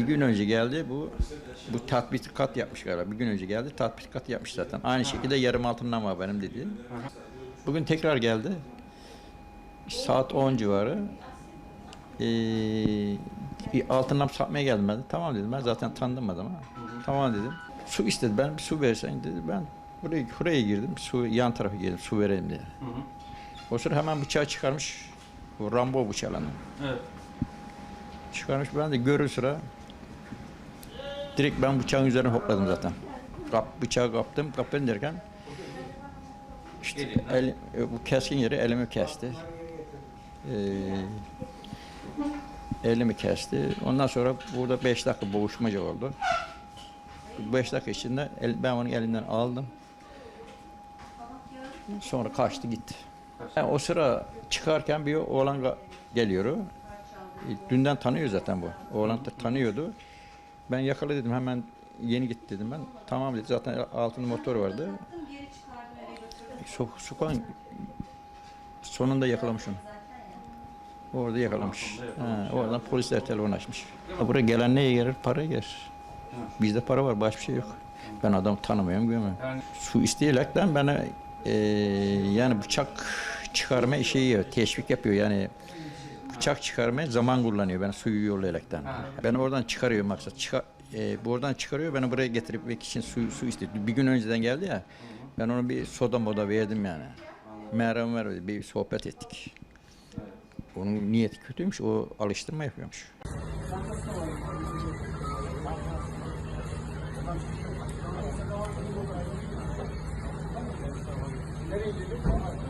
Bir gün önce geldi bu bu tatbikat yapmış galiba. Bir gün önce geldi tatbikat yapmış zaten. Aynı şekilde yarım altından var benim dedi. Bugün tekrar geldi. Saat 10 civarı. Ee, bir altından satmaya geldim ben de. Tamam dedim ben zaten tanıdım adamı. Tamam dedim. Su istedi ben bir su versen dedi. Ben buraya, buraya girdim. Su yan tarafa girdim su vereyim diye. O sıra hemen bıçağı çıkarmış. Bu Rambo bıçağıyla. Evet. Çıkarmış ben de görür sıra direkt ben bıçağın üzerine hopladım zaten. Kap, bıçağı kaptım, kapın derken işte el, e, bu keskin yeri elimi kesti. Ee, elimi kesti. Ondan sonra burada 5 dakika boğuşmaca oldu. 5 dakika içinde el, ben onun elinden aldım. Sonra kaçtı gitti. Yani o sıra çıkarken bir oğlan geliyor. Dünden tanıyor zaten bu. Oğlan tanıyordu. Ben yakala dedim hemen yeni git dedim ben. Tamam dedi zaten altında motor vardı. Sok, sokağın sonunda yakalamış onu. Orada yakalamış. Ha, oradan polisler telefon açmış. Buraya gelen neye gelir? Paraya gelir. Bizde para var, başka bir şey yok. Ben adam tanımıyorum, görmüyorum. Su isteyerekten bana e, yani bıçak çıkarma işi teşvik yapıyor yani bıçak çıkarmaya zaman kullanıyor ben suyu yollayaraktan. Ben oradan çıkarıyor maksat. Çıkar, e, buradan çıkarıyor beni buraya getirmek için su, su istedi. Bir gün önceden geldi ya. Ben ona bir soda moda verdim yani. Merhaba merhaba bir sohbet ettik. Onun niyeti kötüymüş. O alıştırma yapıyormuş. Yetmiş 76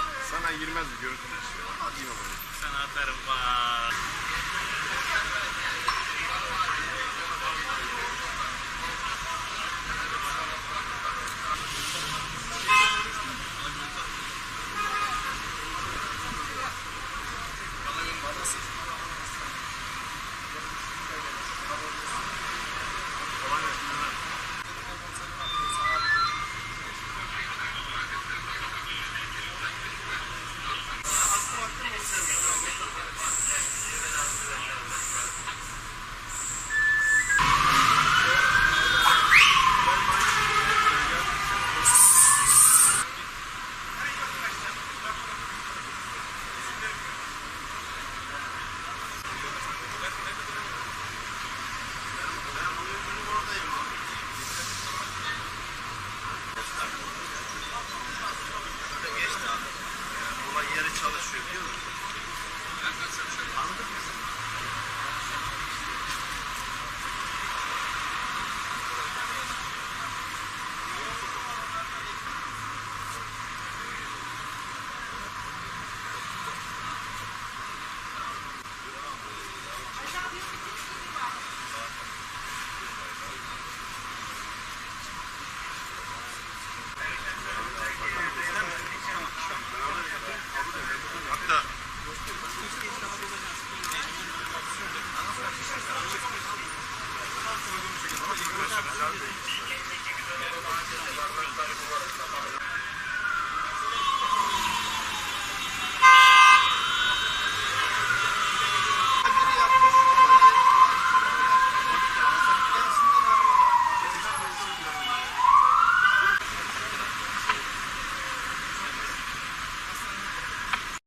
Sana, girmez görüntü istiyor. Yine böyle. Sana atarım bak.